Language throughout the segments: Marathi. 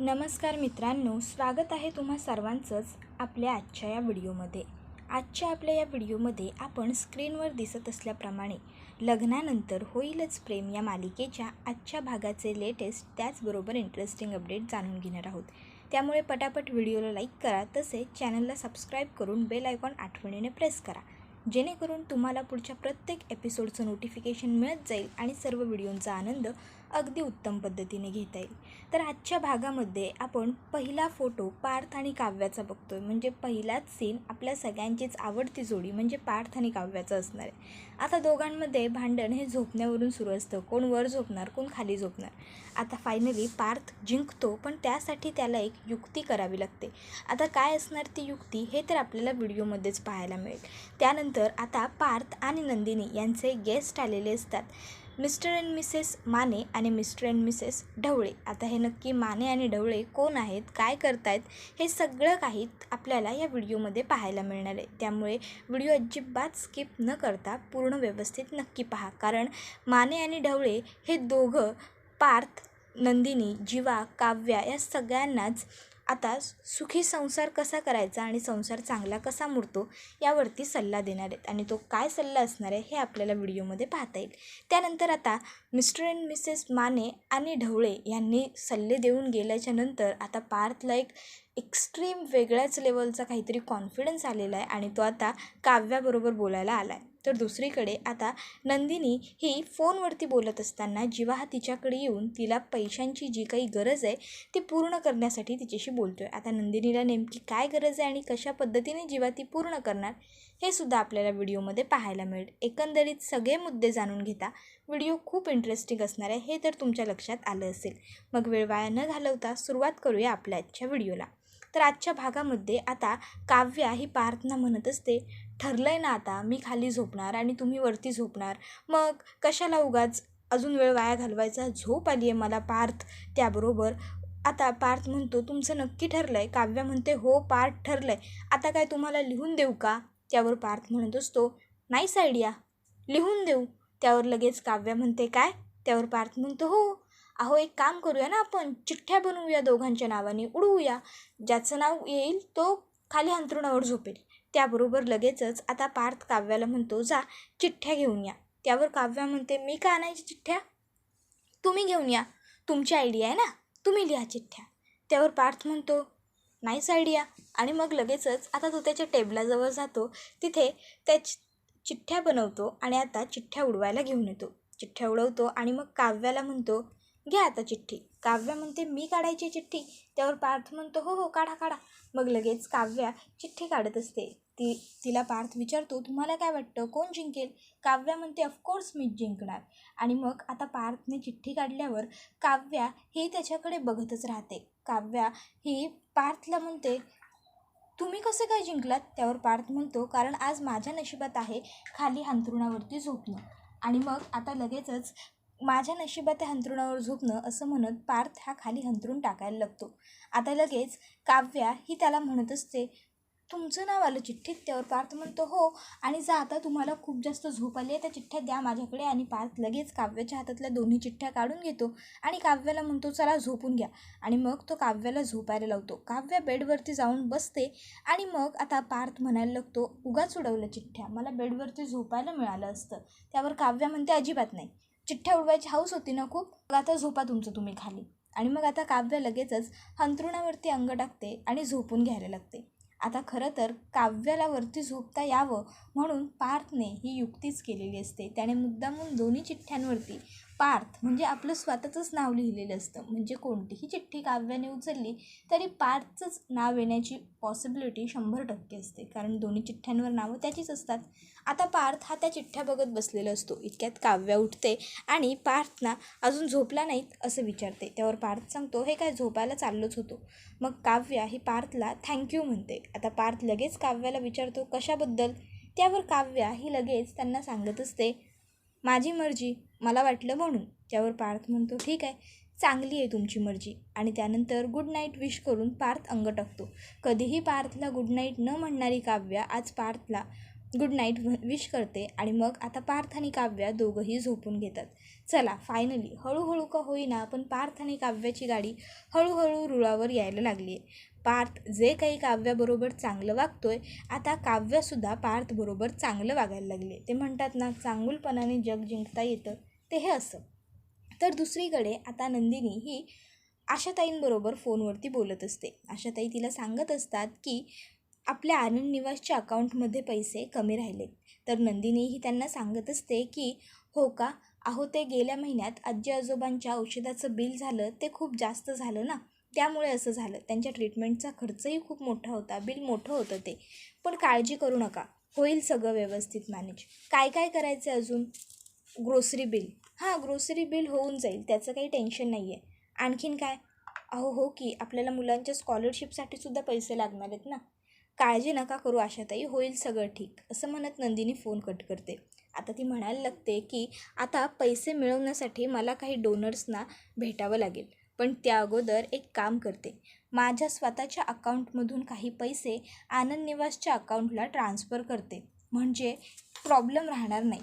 नमस्कार मित्रांनो स्वागत आहे तुम्हा सर्वांचंच आपल्या आजच्या या व्हिडिओमध्ये. आजच्या आपल्या या व्हिडिओमध्ये आपण स्क्रीनवर दिसत असल्याप्रमाणे लग्नानंतर होईलच प्रेम या मालिकेच्या आजच्या भागाचे लेटेस्ट त्याचबरोबर इंटरेस्टिंग अपडेट जाणून घेणार आहोत. त्यामुळे पटापट व्हिडिओला लाईक करा तसेच चॅनलला सबस्क्राईब करून बेल आयकॉन आठवणीने प्रेस करा. जेणेकरून तुम्हाला पुढच्या प्रत्येक एपिसोडचं नोटिफिकेशन मिळत जाईल आणि सर्व व्हिडिओंचा आनंद अगदी उत्तम पद्धतीने घेता येईल. तर आजच्या भागामध्ये आपण पहिला फोटो पार्थ आणि काव्याचा बघतो आहे म्हणजे पहिलाच सीन आपल्या सगळ्यांचीच आवडती जोडी म्हणजे पार्थ आणि काव्याचा असणार आहे. आता दोघांमध्ये भांडण हे झोपण्यावरून सुरू असतं. कोण वर झोपणार कोण खाली झोपणार? आता फायनली पार्थ जिंकतो पण त्यासाठी त्याला एक युक्ती करावी लागते. आता काय असणार ती युक्ती हे तर आपल्याला व्हिडिओमध्येच पाहायला मिळेल. त्यानंतर आता पार्थ आणि नंदिनी यांचे गेस्ट आलेले असतात. मिस्टर अँड मिसेस माने आणि मिस्टर अँड मिसेस ढवळे. आता हे नक्की माने आणि ढवळे कोण आहेत काय करतायत हे सगळं काही आपल्याला या व्हिडिओमध्ये पाहायला मिळणार आहे. त्यामुळे व्हिडिओ अजिबात स्किप न करता पूर्ण व्यवस्थित नक्की पहा. कारण माने आणि ढवळे हे दोघं पार्थ नंदिनी जीवा काव्या या सगळ्यांनाच आता सुखी संसार कसा करायचा आणि संसार चांगला कसा मुडतो यावरती सल्ला देणार आहेत. आणि तो काय सल्ला असणार आहे हे आपल्याला व्हिडिओमध्ये पाहता येईल. त्यानंतर आता मिस्टर अँड मिसेस माने आणि ढवळे यांनी सल्ले देऊन गेल्याच्यानंतर आता पार्थला एक एक्स्ट्रीम वेगळ्याच लेवलचा काहीतरी कॉन्फिडन्स आलेला आहे आणि तो आता काव्याबरोबर बोलायला आला आहे तर दुसरीकडे आता नंदिनी ही फोनवरती बोलत असताना जिवा हा तिच्याकडे येऊन तिला पैशांची जी काही गरज आहे ती पूर्ण करण्यासाठी तिच्याशी बोलतो आहे आता नंदिनीला नेमकी काय गरज आहे आणि कशा पद्धतीने जिवा ती पूर्ण करणार हे सुद्धा आपल्याला व्हिडिओमध्ये पाहायला मिळेल. एकंदरीत सगळे मुद्दे जाणून घेता व्हिडिओ खूप इंटरेस्टिंग असणार आहे हे तर तुमच्या लक्षात आलं असेल. मग वेळ वाया न घालवता सुरुवात करूया आपल्या आजच्या व्हिडिओला. तर आजच्या भागामध्ये आता काव्या ही प्रार्थना म्हणत असते ठरलं आहे ना आता मी खाली झोपणार आणि तुम्ही वरती झोपणार. मग कशाला उगाच अजून वेळ वाया घालवायचा? झोप आली आहे मला पार्थ. त्याबरोबर आता पार्थ म्हणतो तुमचं नक्की ठरलं आहे काव्या म्हणते हो पार्थ ठरलं आहे आता काय तुम्हाला लिहून देऊ का? त्यावर पार्थ म्हणत असतो नाईस आयडिया. लिहून देऊ. त्यावर लगेच काव्या म्हणते काय? त्यावर पार्थ म्हणतो हो. अहो एक काम करूया ना आपण. चिठ्ठ्या बनवूया दोघांच्या नावाने. उडवूया. ज्याचं नाव येईल तो खाली अंथरुणावर झोपेल. त्याबरोबर लगेचच आता पार्थ काव्याला म्हणतो जा चिठ्ठ्या घेऊन या. त्यावर काव्या म्हणते मी का आणायची चिठ्ठ्या? तुम्ही घेऊन या. तुमची आयडिया आहे ना. तुम्ही लिहा चिठ्ठ्या. त्यावर पार्थ म्हणतो नाईस आयडिया. आणि मग लगेचच आता तो त्याच्या टेबलाजवळ जातो. तिथे त्या चिठ्ठ्या बनवतो आणि आता चिठ्ठ्या उडवायला घेऊन येतो. चिठ्ठ्या उडवतो आणि मग काव्याला म्हणतो घ्या आता चिठ्ठी. काव्या म्हणते मी काढायची चिठ्ठी? त्यावर पार्थ म्हणतो हो हो काढा काढा. मग लगेच काव्या चिठ्ठी काढत असते. ती तिला पार्थ विचारतो तुम्हाला काय वाटतं? कोण जिंकेल? काव्या म्हणते ऑफकोर्स मीच जिंकणार. आणि मग आता पार्थने चिठ्ठी काढल्यावर काव्या ही त्याच्याकडे बघतच राहते. काव्या ही पार्थला म्हणते तुम्ही कसं काय जिंकलात? त्यावर पार्थ म्हणतो कारण आज माझ्या नशिबात आहे खाली अंथरुणावरती झोपणं. आणि मग आता लगेचच माझ्या नशिबात हंतरुणावर झोपणं असं म्हणत पार्थ हा खाली हंतरून टाकायला लागतो. आता लगेच काव्या ही त्याला म्हणत असते तुमचं नाव आलं चिठ्ठीत? त्यावर पार्थ म्हणतो हो. आणि जा आता तुम्हाला खूप जास्त झोप आली आहे त्या चिठ्ठ्या द्या माझ्याकडे. आणि पार्थ लगेच काव्याच्या हातातल्या दोन्ही चिठ्ठ्या काढून घेतो आणि काव्याला म्हणतो चला झोपून घ्या. आणि मग तो काव्याला झोपायला लावतो. काव्या बेडवरती जाऊन बसते आणि मग आता पार्थ म्हणायला लागतो उगाच उडवलं चिठ्ठ्या. मला बेडवरती झोपायला मिळालं असतं. त्यावर काव्या म्हणते अजिबात नाही. चिठ्ठ्या उडवायची हाऊस होती ना खूप मग आता झोपा तुमचं तुम्ही खाली. आणि मग आता काव्य लगेचच अंथरुणावरती अंग टाकते आणि झोपून घ्यायला लागते. आता खरं तर काव्याला वरती झोपता यावं म्हणून पार्थने ही युक्तीच केलेली असते. त्याने मुद्दामून दोन्ही चिठ्ठ्यांवरती पार्थ म्हणजे आपलं स्वतःचंच नाव लिहिलेलं असतं. म्हणजे कोणतीही चिठ्ठी काव्याने उचलली तरी पार्थचंच नाव येण्याची पॉसिबिलिटी शंभर टक्के असते. कारण दोन्ही चिठ्ठ्यांवर नावं त्याचीच असतात. आता पार्थ हा त्या चिठ्ठ्या बघत बसलेला असतो. इतक्यात काव्या उठते आणि पार्थना अजून झोपला नाहीत असं विचारते. त्यावर पार्थ सांगतो हे काय झोपायला चाललोच होतो. मग काव्या ही पार्थला थँक्यू म्हणते. आता पार्थ लगेच काव्याला विचारतो कशाबद्दल? त्यावर काव्या ही लगेच त्यांना सांगत असते माझी मर्जी. मला वाटलं म्हणून. त्यावर पार्थ म्हणतो ठीक आहे. चांगली आहे तुमची मर्जी. आणि त्यानंतर गुड नाईट विश करून पार्थ अंग टाकतो. कधीही पार्थला गुड नाईट न म्हणणारी काव्या आज पार्थला गुड नाईट विश करते आणि मग आता पार्थ आणि काव्या दोघंही झोपून घेतात. चला फायनली हळूहळू का होईना पण पार्थ आणि काव्याची गाडी हळूहळू रुळावर यायला लागली आहे पार्थ जे काही काव्याबरोबर चांगलं वागतोय आता काव्यसुद्धा पार्थबरोबर चांगलं वागायला लागले ते म्हणतात ना चांगुलपणाने जग जिंकता येतं. ते हे असं. तर दुसरीकडे आता नंदिनी ही आशाताईंबरोबर फोनवरती बोलत असते. आशाताई तिला सांगत असतात की आपल्या आनंद निवासच्या अकाउंटमध्ये पैसे कमी राहिलेत. तर नंदिनी ही त्यांना सांगत असते की हो का? अहो ते गेल्या महिन्यात आजी आजोबांच्या औषधाचं बिल झालं ते खूप जास्त झालं ना? त्यामुळे असं झालं. त्यांच्या ट्रीटमेंटचा खर्चही खूप मोठा होता बिल मोठं होतं ते. पण काळजी करू नका. होईल सगळं व्यवस्थित मॅनेज. काय काय करायचं अजून? ग्रोसरी बिल हां ग्रोसरी बिल होऊन जाईल. त्याचं काही टेन्शन नाही आहे आणखीन काय? अहो हो की आपल्याला मुलांच्या स्कॉलरशिपसाठी सुद्धा पैसे लागणार आहेत ना? काळजी नका करू आशाताई होईल सगळं ठीक. असं म्हणत नंदिनी फोन कट करते. आता ती म्हणायला लागते की आता पैसे मिळवण्यासाठी मला काही डोनर्सना भेटावं लागेल. पण त्या अगोदर एक काम करते. माझ्या स्वतःच्या अकाउंटमधून काही पैसे आनंद निवासच्या अकाउंटला ट्रान्स्फर करते. म्हणजे प्रॉब्लेम राहणार नाही.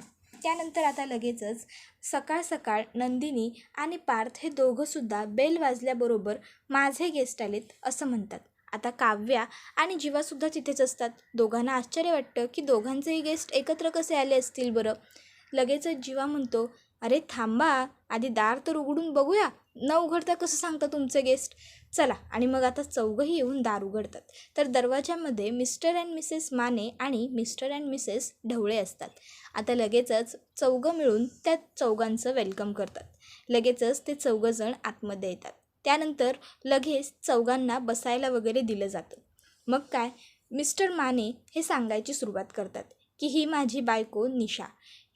त्यानंतर आता लगेचच सकाळ सकाळ नंदिनी आणि पार्थ हे दोघंसुद्धा बेल वाजल्याबरोबर माझे गेस्ट आलेत असं म्हणतात. आता काव्या आणि जीवासुद्धा तिथेच असतात. दोघांना आश्चर्य वाटतं की दोघांचेही गेस्ट एकत्र कसे आले असतील बरं? लगेचच जीवा म्हणतो अरे थांबा आधी दार तर उघडून बघूया. न उघडता कसं सांगता तुमचे गेस्ट चला आणि मग आता चौघंही येऊन दार उघडतात. तर दरवाजामध्ये मिस्टर अँड मिसेस माने आणि मिस्टर अँड मिसेस ढवळे असतात. आता लगेचच चौघं मिळून त्या चौघांचं वेलकम करतात. लगेचच ते चौघंजण आतमध्ये येतात. त्यानंतर लगेच चौघांना बसायला वगैरे दिलं जातं. मग काय? मिस्टर माने हे सांगायची सुरुवात करतात की ही माझी बायको निशा.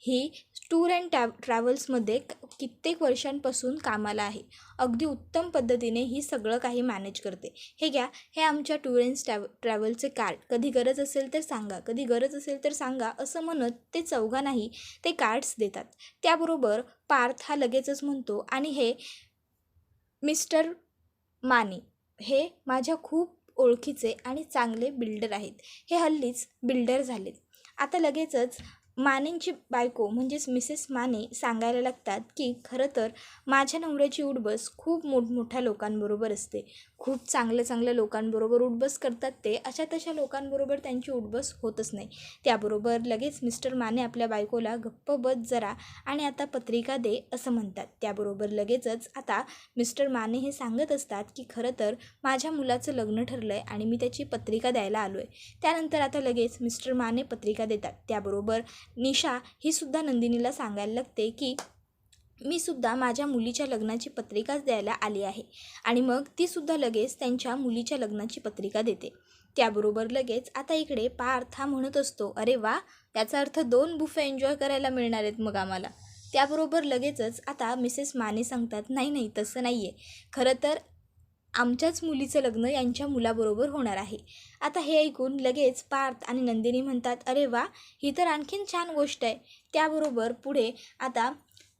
ही टूर अँड टॅ ट्रॅव्हल्समध्ये कित्येक वर्षांपासून कामाला आहे. अगदी उत्तम पद्धतीने ही सगळं काही मॅनेज करते. हे घ्या हे आमच्या टूर अँड ट्रॅव ट्रॅव्हलचे कार्ड कधी गरज असेल तर सांगा कधी गरज असेल तर सांगा असं म्हणत ते चौघांनाही ते कार्ड्स देतात. त्याबरोबर पार्थ हा लगेचच म्हणतो आणि हे मिस्टर माने हे माझ्या खूप ओळखीचे आणि चांगले बिल्डर आहेत. हे हल्लीच बिल्डर झालेत. आता लगेचच मानेंची बायको म्हणजेच मिसेस माने सांगायला लागतात की खरं तर माझ्या नवऱ्याची उडबस खूप मोठमोठ्या लोकांबरोबर असते. खूप चांगल्या चांगल्या लोकांबरोबर उठबस करतात ते. अशा तशा लोकांबरोबर त्यांची उठबस होतच नाही. त्याबरोबर लगेच मिस्टर माने आपल्या बायकोला गप्प बस जरा आणि आता पत्रिका दे असं म्हणतात. त्याबरोबर लगेचच आता मिस्टर माने हे सांगत असतात की खरं तर माझ्या मुलाचं लग्न ठरलं आहे आणि मी त्याची पत्रिका द्यायला आलो आहे त्यानंतर आता लगेच मिस्टर माने पत्रिका देतात. त्याबरोबर निशा ही सुद्धा नंदिनीला सांगायला लागते की मी सुद्धा माझ्या मुलीच्या लग्नाची पत्रिकाच द्यायला आली आहे. आणि मग ती सुद्धा लगेच त्यांच्या मुलीच्या लग्नाची पत्रिका देते. त्याबरोबर लगेच आता इकडे पार्थ हा म्हणत असतो अरे वा याचा अर्थ दोन बुफे एन्जॉय करायला मिळणार आहेत मग आम्हाला. त्याबरोबर लगेचच आता मिसेस माने सांगतात नाही नाही तसं नाही आहे खरं तर आमच्याच मुलीचं लग्न यांच्या मुलाबरोबर होणार आहे. आता हे ऐकून लगेच पार्थ आणि नंदिनी म्हणतात अरे वा ही तर आणखीन छान गोष्ट आहे. त्याबरोबर पुढे आता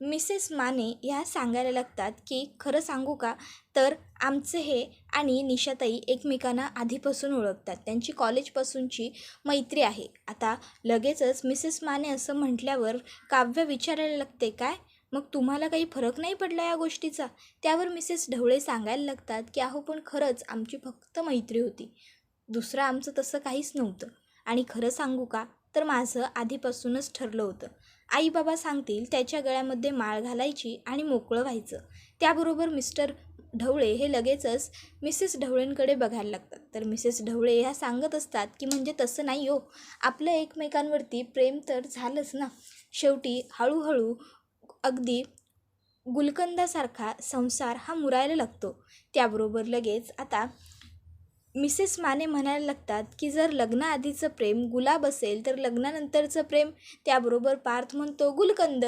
मिसेस माने ह्या सांगायला लागतात की खरं सांगू का? तर आमचे हे आणि निशाताई एकमेकांना आधीपासून ओळखतात. त्यांची कॉलेजपासूनची मैत्री आहे. आता लगेचच मिसेस माने असं म्हटल्यावर काव्य विचारायला लागते काय? मग तुम्हाला काही फरक नाही पडला या गोष्टीचा? त्यावर मिसेस ढवळे सांगायला लागतात की अहो पण खरंच आमची फक्त मैत्री होती. दुसरं आमचं तसं काहीच नव्हतं. आणि खरं सांगू का? तर माझं आधीपासूनच ठरलं होतं. आई बाबा सांगतील त्याच्या गळ्यामध्ये माळ घालायची आणि मोकळं व्हायचं. त्याबरोबर मिस्टर ढवळे हे लगेचच मिसेस ढवळेंकडे बघायला लागतात. तर मिसेस ढवळे ह्या सांगत असतात की म्हणजे तसं नाही हो. आपलं एकमेकांवरती प्रेम तर झालंच ना. शेवटी हळूहळू अगदी गुलकंदासारखा संसार हा मुरायला लागतो. त्याबरोबर लगेच आता मिसेस माने म्हणायला लागतात की जर लग्नाआधीचं प्रेम गुलाब असेल तर लग्नानंतरचं प्रेम त्याबरोबर पार्थ म्हणतो गुलकंद.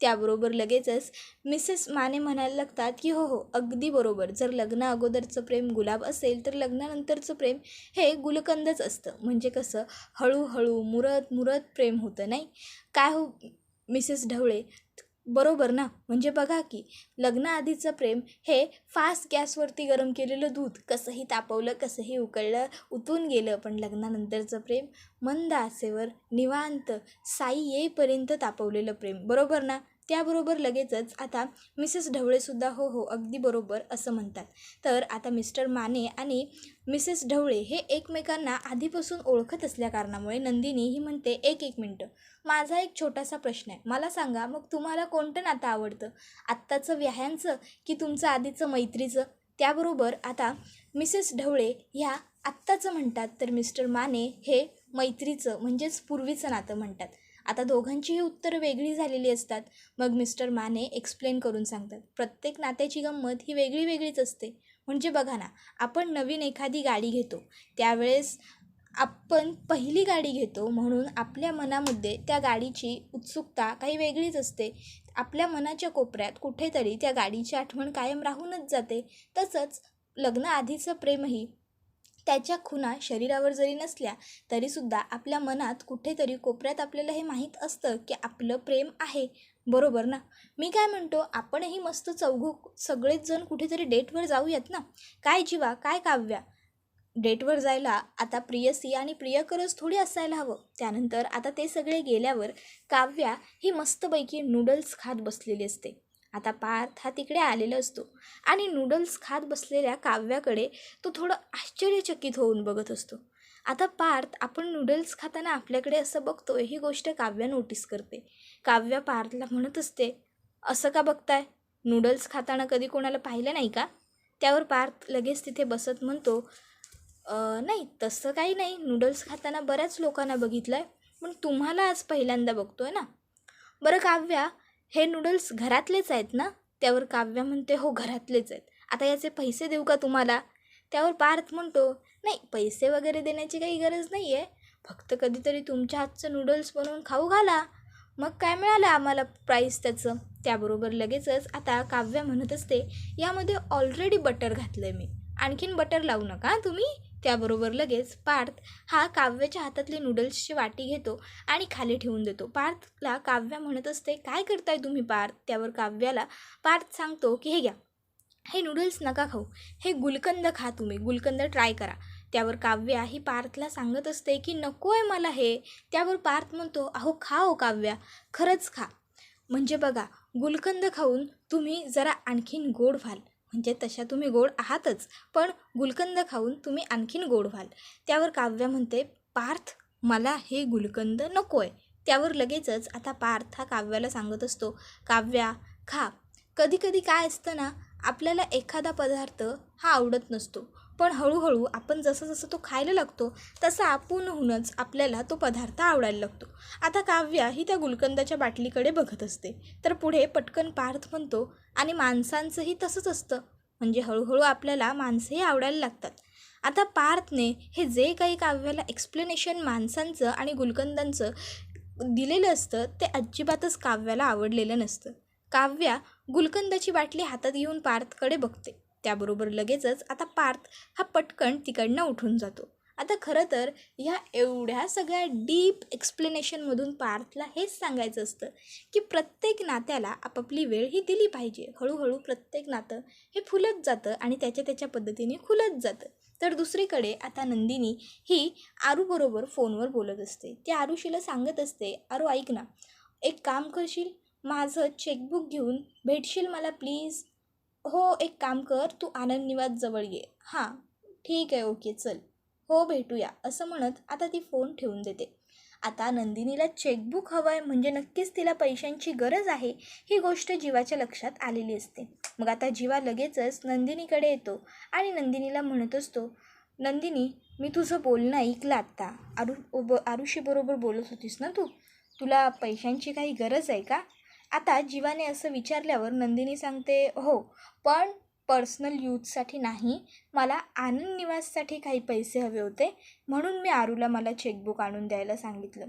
त्याबरोबर लगेचच मिसेस माने म्हणायला लागतात की हो हो अगदी बरोबर. जर लग्ना अगोदरचं प्रेम गुलाब असेल तर लग्नानंतरचं प्रेम हे गुलकंदच असतं. म्हणजे कसं? हळूहळू मुरत मुरत प्रेम होतं नाही? काय हो मिसेस ढवळे? बरोबर ना? म्हणजे बघा की लग्नाआधीचं प्रेम हे फास्ट गॅसवरती गरम केलेलं दूध. कसंही तापवलं कसंही उकळलं उतून गेलं पण लग्नानंतरचं प्रेम मंद आसेवर निवांत साई येईपर्यंत तापवलेलं प्रेम. बरोबर ना? त्याबरोबर लगेचच आता मिसेस ढवळेसुद्धा हो हो अगदी बरोबर असं म्हणतात. तर आता मिस्टर माने आणि मिसेस ढवळे हे एकमेकांना आधीपासून ओळखत असल्या कारणामुळे नंदिनी ही म्हणते एक एक मिनटं. माझा एक छोटासा प्रश्न आहे. मला सांगा मग तुम्हाला कोणतं नातं आवडतं? आत्ताचं व्याह्यांचं की तुमचं आधीचं मैत्रीचं? त्याबरोबर आता मिसेस ढवळे ह्या आत्ताचं म्हणतात तर मिस्टर माने हे मैत्रीचं म्हणजेच पूर्वीचं नातं म्हणतात. आता दोघांचीही उत्तरं वेगळी झालेली असतात. मग मिस्टर माने एक्सप्लेन करून सांगतात प्रत्येक नात्याची गंमत ही वेगळी वेगळीच असते. म्हणजे बघा ना आपण नवीन एखादी गाडी घेतो. त्यावेळेस आपण पहिली गाडी घेतो म्हणून आपल्या मनामध्ये त्या गाडीची उत्सुकता काही वेगळीच असते. आपल्या मनाच्या कोपऱ्यात कुठेतरी त्या गाडीची आठवण कायम राहूनच जाते. तसंच लग्नाआधीचं प्रेमही त्याच्या खुणा शरीरावर जरी नसल्या तरीसुद्धा आपल्या मनात कुठेतरी कोपऱ्यात आपल्याला हे माहीत असतं की आपलं प्रेम आहे. बरोबर ना? मी काय म्हणतो? आपणही मस्त चौघू सगळेच जण कुठेतरी डेटवर जाऊयात ना? काय जीवा? काय काव्या? डेटवर जायला आता प्रियसी आणि प्रियकरच थोडी असायला हवं. त्यानंतर आता ते सगळे गेल्यावर काव्या ही मस्तपैकी नूडल्स खात बसलेली असते. आता पार्थ हा तिकडे आलेला असतो. आणि नूडल्स खात बसलेल्या काव्याकडे तो थोडं आश्चर्यचकित होऊन बघत असतो. आता पार्थ आपण नूडल्स खाताना आपल्याकडे असं बघतोय ही गोष्ट काव्या नोटीस करते. काव्या पार्थला म्हणत असते असं का बघताय? नूडल्स खाताना कधी कोणाला पाहिलं नाही का? त्यावर पार्थ लगेच तिथे बसत म्हणतो नाही तसं काही नाही. नूडल्स खाताना बऱ्याच लोकांना बघितलं आहे पण तुम्हाला आज पहिल्यांदा बघतो आहे ना? बरं काव्या हे नूडल्स घरातलेच आहेत ना? त्यावर काव्या म्हणते हो घरातलेच आहेत. आता याचे पैसे देऊ का तुम्हाला? त्यावर पार्थ म्हणतो नाही पैसे वगैरे देण्याची काही गरज नाही आहे फक्त कधीतरी तुमच्या हातचं नूडल्स बनवून खाऊ घाला. मग काय मिळालं आम्हाला प्राईस त्याचं? त्याबरोबर लगेचच आता काव्या म्हणत असते यामध्ये ऑलरेडी बटर घातलं आहे मी. आणखीन बटर लावू नका तुम्ही. त्याबरोबर लगेच पार्थ हा काव्याच्या हातातली नूडल्सची वाटी घेतो आणि खाली ठेवून देतो. पार्थला काव्या म्हणत असते काय करताय तुम्ही पार्थ? त्यावर काव्याला पार्थ सांगतो की हे घ्या हे नूडल्स नका खाऊ हे गुलकंद खा तुम्ही गुलकंद ट्राय करा. त्यावर काव्या ही पार्थला सांगत असते की नको आहे मला हे. त्यावर पार्थ म्हणतो अहो खा हो काव्या खरंच खा. म्हणजे बघा गुलकंद खाऊन तुम्ही जरा आणखीन गोड व्हाल. म्हणजे तशा तुम्ही गोड आहातच पण गुलकंद खाऊन तुम्ही आणखीन गोड व्हाल. त्यावर काव्या म्हणते पार्थ मला हे गुलकंद नको आहे त्यावर लगेचच आता पार्थ हा काव्याला सांगत असतो काव्या खा. कधी कधी काय असतं ना आपल्याला एखादा पदार्थ हा आवडत नसतो. पण हळूहळू आपण जसं जसं तो खायला लागतो तसं आपूनहूनच आपल्याला तो पदार्थ आवडायला लागतो. आता काव्या ही त्या गुलकंदाच्या बाटलीकडे बघत असते. तर पुढे पटकन पार्थ म्हणतो आणि माणसांचंही तसंच असतं. म्हणजे हळूहळू आपल्याला माणसंही आवडायला लागतात. आता पार्थने हे जे काही काव्याला एक्सप्लेनेशन माणसांचं आणि गुलकंदांचं दिलेलं असतं ते अजिबातच काव्याला आवडलेलं नसतं. काव्या गुलकंदाची बाटली हातात घेऊन पार्थकडे बघते. त्याबरोबर लगेचच आता पार्थ हा पटकन तिकडनं उठून जातो. आता खरं तर ह्या एवढ्या सगळ्या डीप एक्सप्लेनेशनमधून पार्थला हेच सांगायचं असतं की प्रत्येक नात्याला आपापली वेळ ही दिली पाहिजे. हळूहळू प्रत्येक नातं हे फुलत जातं आणि त्याच्या त्याच्या पद्धतीने खुलत जातं. तर दुसरीकडे आता नंदिनी ही आरूबरोबर फोनवर बोलत असते. ती आरुशीला सांगत असते आरू ऐक ना. एक काम करशील? माझं चेकबुक घेऊन भेटशील मला प्लीज हो एक काम कर तू आनंद निवासजवळ ये. हां ठीक आहे ओके चल. हो भेटूया असं म्हणत आता ती फोन ठेवून देते. आता नंदिनीला चेकबुक हवं आहे म्हणजे नक्कीच तिला पैशांची गरज आहे ही गोष्ट जीवाच्या लक्षात आलेली असते. मग आता जीवा लगेचच नंदिनीकडे येतो आणि नंदिनीला म्हणत असतो नंदिनी मी तुझं बोलणं ऐकलं आत्ता. आरू ब आरुषीबरोबर बोलत होतीस ना तू? तुला पैशांची काही गरज आहे का? आता जीवाने असं विचारल्यावर नंदिनी सांगते हो पण पर्सनल यूजसाठी नाही. मला आनंद निवाससाठी काही पैसे हवे होते म्हणून मी आरूला मला चेकबुक आणून द्यायला सांगितलं.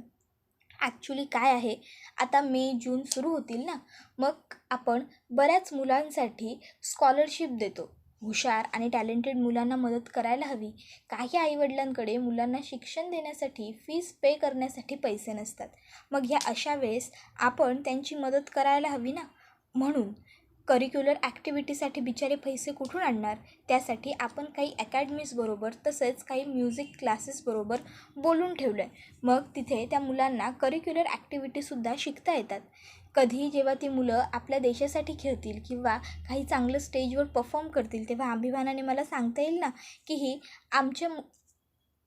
ॲक्च्युली काय आहे आता मे जून सुरू होतील ना मग आपण बऱ्याच मुलांसाठी स्कॉलरशिप देतो. हुशार आणि टॅलेंटेड मुलांना मदत करायला हवी. काही आईवडिलांकडे मुलांना शिक्षण देण्यासाठी फीस पे करण्यासाठी पैसे नसतात. मग ह्या अशा वेळेस आपण त्यांची मदत करायला हवी ना? म्हणून करिक्युलर ॲक्टिव्हिटीसाठी बिचारे पैसे कुठून आणणार? त्यासाठी आपण काही अकॅडमीजबरोबर तसेच काही म्युझिक क्लासेसबरोबर बोलून ठेवलं आहे मग तिथे त्या मुलांना करिक्युलर ॲक्टिव्हिटीसुद्धा शिकता येतात. कधी जेव्हा ती मुलं आपल्या देशासाठी खेळतील किंवा काही चांगलं स्टेजवर परफॉर्म करतील तेव्हा अभिमानाने मला सांगता येईल ना की ही आमच्या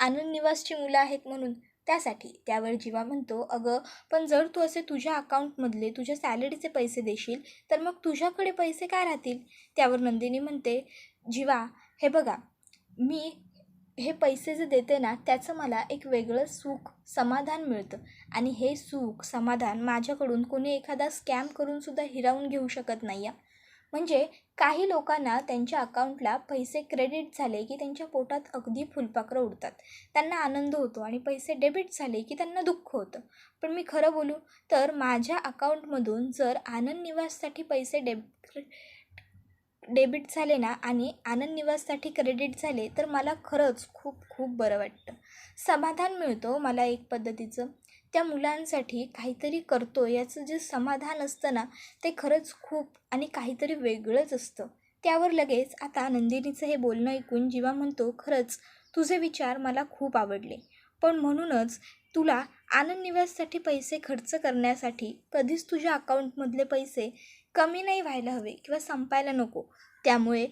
आनंद निवासची मुलं आहेत म्हणून त्यासाठी. त्यावर जीवा म्हणतो अगं पण जर तू असे तुझ्या अकाउंटमधले तुझ्या सॅलरीचे पैसे देशील तर मग तुझ्याकडे पैसे काय राहतील? त्यावर नंदिनी म्हणते जीवा हे बघा मी हे पैसे जे देते ना त्याचं मला एक वेगळं सुख समाधान मिळतं. आणि हे सुख समाधान माझ्याकडून कोणी एखादा स्कॅम करूनसुद्धा हिरावून घेऊ शकत नाही आहे म्हणजे काही लोकांना त्यांच्या अकाउंटला पैसे क्रेडिट झाले की त्यांच्या पोटात अगदी फुलपाखरं उडतात. त्यांना आनंद होतो आणि पैसे डेबिट झाले की त्यांना दुःख होतं. पण मी खरं बोलू तर माझ्या अकाउंटमधून जर आनंद निवाससाठी पैसे डेब डेबिट झाले ना आणि आनंद निवाससाठी क्रेडिट झाले तर मला खरंच खूप खूप बरं वाटतं. समाधान मिळतो हो मला एक पद्धतीचं. त्या मुलांसाठी काहीतरी करतो याचं जे समाधान असतं ना ते खरंच खूप आणि काहीतरी वेगळंच असतं. त्यावर लगेच आता नंदिनीचं हे बोलणं ऐकून जीवा म्हणतो खरंच तुझे विचार मला खूप आवडले. पण म्हणूनच तुला आनंद निवाससाठी पैसे खर्च करण्यासाठी कधीच तुझ्या अकाउंटमधले पैसे कमी नाही व्हायला हवे किंवा संपायला नको. त्यामुळे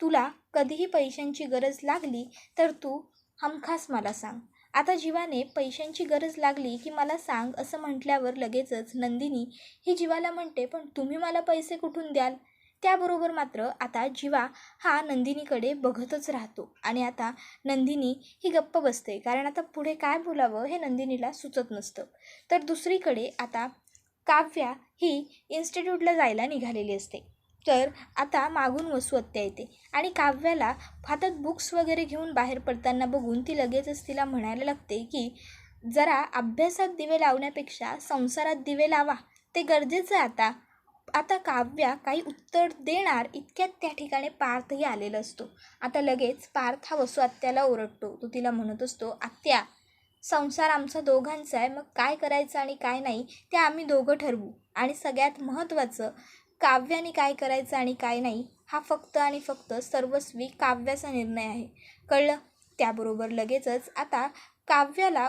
तुला कधीही पैशांची गरज लागली तर तू हमखास मला सांग. आता जीवाने पैशांची गरज लागली की मला सांग असं म्हटल्यावर लगेचच नंदिनी ही जीवाला म्हणते पण तुम्ही मला पैसे कुठून द्याल? त्याबरोबर मात्र आता जीवा हा नंदिनीकडे बघतच राहतो आणि आता नंदिनी ही गप्प बसते कारण आता पुढे काय बोलावं हे नंदिनीला सुचत नसतं. तर दुसरीकडे आता काव्या ही इन्स्टिट्यूटला जायला निघालेली असते. तर आता मागून वसू येते आणि काव्याला हातात बुक्स वगैरे घेऊन बाहेर पडताना बघून ती लगेचच तिला म्हणायला लागते की जरा अभ्यासात दिवे लावण्यापेक्षा संसारात दिवे लावा. ते गरजेचं आहे आता. आता काव्या काही उत्तर देणार इतक्यात त्या ठिकाणी पार्थही आलेला असतो. आता लगेच पार्थ हा वसुआत्याला ओरडतो. तो तिला म्हणत असतो आत्या संसार आमचा दोघांचा आहे. मग काय करायचं आणि काय नाही ते आम्ही दोघं ठरवू. आणि सगळ्यात महत्त्वाचं काव्याने काय करायचं आणि काय नाही हा फक्त आणि फक्त सर्वस्वी काव्याचा निर्णय आहे. कळलं? त्याबरोबर लगेचच आता काव्याला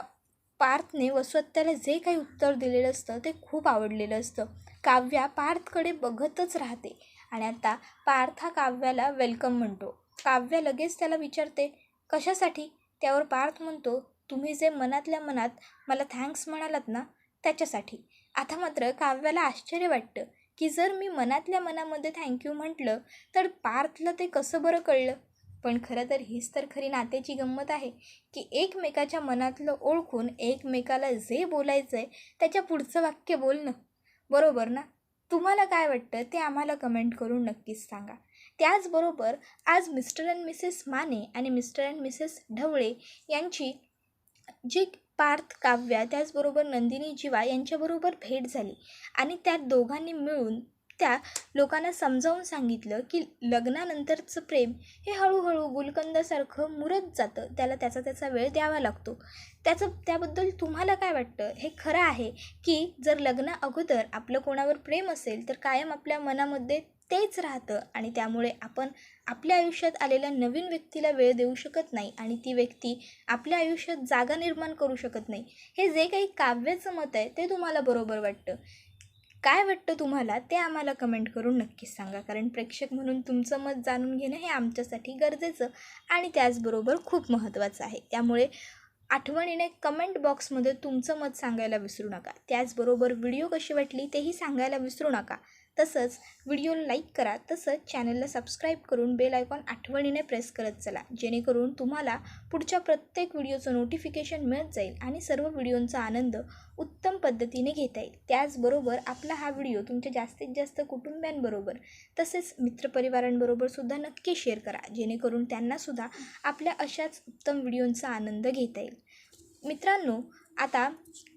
पार्थने वसवत्याला जे काही उत्तर दिलेलं असतं ते खूप आवडलेलं असतं. काव्या पार्थकडे बघतच राहते. आणि आता पार्थ हा काव्याला वेलकम म्हणतो. काव्या लगेच त्याला विचारते कशासाठी? त्यावर पार्थ म्हणतो तुम्ही जे मनातल्या मनात मला थँक्स म्हणालात ना त्याच्यासाठी. आता मात्र काव्याला आश्चर्य वाटतं की जर मी मनातल्या मनामध्ये थँक्यू म्हटलं तर पार्थला ते कसं बरं कळलं? पण खरं तर हीच तर खरी नात्याची गंमत आहे की एकमेकाच्या मनातलं ओळखून एकमेकाला जे बोलायचं आहे त्याच्या पुढचं वाक्य बोलणं. बरोबर ना? तुम्हाला काय वाटतं ते आम्हाला कमेंट करून नक्कीच सांगा. त्याचबरोबर आज मिस्टर अँड मिसेस माने आणि मिस्टर अँड मिसेस ढवळे यांची जी पार्थ काव्या त्याचबरोबर नंदिनी जीवा यांच्याबरोबर भेट झाली आणि त्या दोघांनी मिळून त्या लोकांना समजावून सांगितलं की लग्नानंतरचं प्रेम हे हळूहळू गुलकंदासारखं मुरत जातं. त्याला त्याचा त्याचा वेळ द्यावा लागतो. त्याचं त्याबद्दल तुम्हाला काय वाटतं? हे खरं आहे की जर लग्ना अगोदर आपलं कोणावर प्रेम असेल तर कायम आपल्या मनामध्ये तेच राहतं आणि त्यामुळे आपण आपल्या आयुष्यात आलेल्या नवीन व्यक्तीला वेळ देऊ शकत नाही आणि ती व्यक्ती आपल्या आयुष्यात जागा निर्माण करू शकत नाही. हे जे काही काव्याचं मत आहे ते तुम्हाला बरोबर वाटतं. काय वाटतं तुम्हाला ते आम्हाला कमेंट करून नक्कीच सांगा. कारण प्रेक्षक म्हणून तुमचं मत जाणून घेणं हे आमच्यासाठी गरजेचं आणि त्याचबरोबर खूप महत्त्वाचं आहे. त्यामुळे आठवणीने कमेंट बॉक्समध्ये तुमचं मत सांगायला विसरू नका. त्याचबरोबर व्हिडिओ कशी वाटली तेही सांगायला विसरू नका. तसंच व्हिडिओला लाईक करा तसंच चॅनलला सबस्क्राईब करून बेल आयकॉन आठवणीने प्रेस करत चला. जेणेकरून तुम्हाला पुढच्या प्रत्येक व्हिडिओचं नोटिफिकेशन मिळत जाईल आणि सर्व व्हिडिओंचा आनंद उत्तम पद्धतीने घेता येईल. त्याचबरोबर आपला हा व्हिडिओ तुमच्या जास्तीत जास्त कुटुंबियांबरोबर तसेच मित्रपरिवारांबरोबर सुद्धा नक्की शेअर करा. जेणेकरून त्यांनासुद्धा आपल्या अशाच उत्तम व्हिडिओंचा आनंद घेता येईल. मित्रांनो आता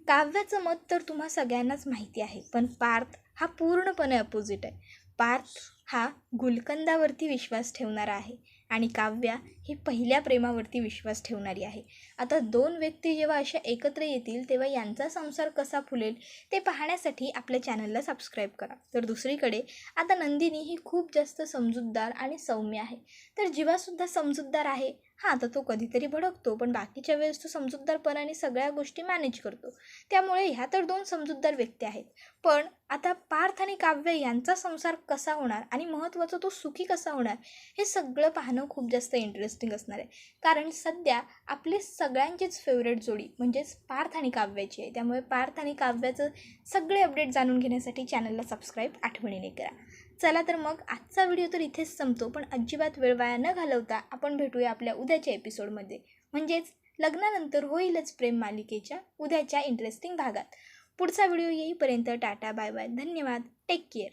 काव्याचं मत तर तुम्हा सगळ्यांनाच माहिती आहे पण पार्थ हा पूर्णपणे अपोजिट आहे. पार्थ हा गुलकंदावरती विश्वास ठेवणारा आहे आणि काव्या ही पहिल्या प्रेमावरती विश्वास ठेवणारी आहे. आता दोन व्यक्ती जेव्हा अशा एकत्र येतील तेव्हा यांचा संसार कसा फुलेल ते पाहण्यासाठी आपल्या चॅनलला सबस्क्राईब करा. तर दुसरीकडे आता नंदिनी ही खूप जास्त समजूतदार आणि सौम्य आहे. तर जीवासुद्धा समजूतदार आहे. हां तर तो कधीतरी भडकतो पण बाकीच्या वेळेस तो समजूतदारपणाने सगळ्या गोष्टी मॅनेज करतो. त्यामुळे ह्या तर दोन समजूतदार व्यक्ती आहेत. पण आता पार्थ आणि काव्य यांचा संसार कसा होणार आणि महत्त्वाचं तो सुखी कसा होणार हे सगळं पाहणं खूप जास्त इंटरेस्टिंग असणार आहे. कारण सध्या आपली सगळ्यांचीच फेवरेट जोडी म्हणजेच पार्थ आणि काव्याची आहे. त्यामुळे पार्थ आणि काव्याचं सगळे अपडेट जाणून घेण्यासाठी चॅनलला सबस्क्राईब आठवणीने करा. चला तर मग आजचा व्हिडिओ तर इथेच संपतो पण अजिबात वेळ वाया न घालवता आपण भेटूया आपल्या उद्याच्या एपिसोडमध्ये. म्हणजेच लग्नानंतर होईलच प्रेम मालिकेच्या उद्याच्या इंटरेस्टिंग भागात. पुढचा व्हिडिओ येईपर्यंत टाटा बाय बाय. धन्यवाद. Take care